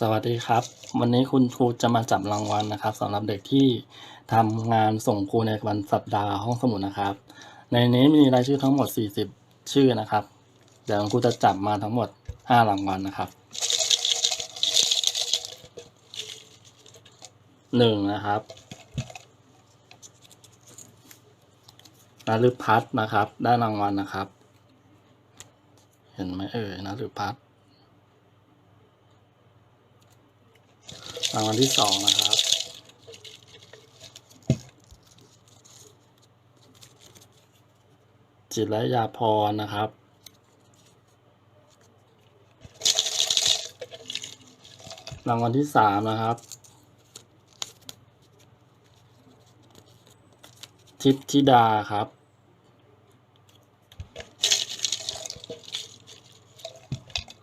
สวัสดีครับ วันนี้คุณครูจะมาจับรางวัลนะครับสำหรับเด็กที่ทำงานส่งครูในวันสัปดาห์ห้องสมุดนะครับ ในนี้มีรายชื่อทั้งหมด 40 ชื่อนะครับ เดี๋ยวครูจะจับมาทั้งหมด 5 รางวัลนะครับหนึ่งนะครับนาฤพัฒนะครับ ได้รางวัลนะครับ เห็นไหมเอ่ยนฤพัฒ รางวัลที่สองนะครับจิตและยาพรนะครับ รางวัลที่สามนะครับ ทิพธิดาครับ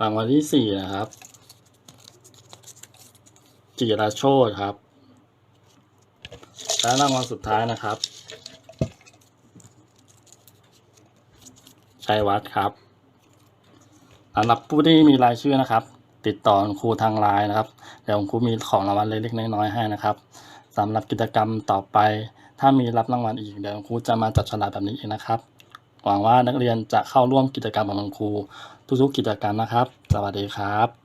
รางวัลที่สี่นะครับ จิราโชตครับ และรางวัลสุดท้ายนะครับ ชัยวัฒน์ครับสำหรับผู้ที่มีรายชื่อนะครับ ติดต่อครูทางไลน์นะครับ เดี๋ยวครูมีของรางวัลเล็กๆน้อยๆให้นะครับสำหรับกิจกรรมต่อไป ถ้ามีรับรางวัลอีกเดี๋ยวครูจะมาจับฉลากแบบนี้เองนะครับ หวังว่านักเรียนจะเข้าร่วมกิจกรรมกับคุณครูทุกๆกิจกรรมนะครับ สวัสดีครับ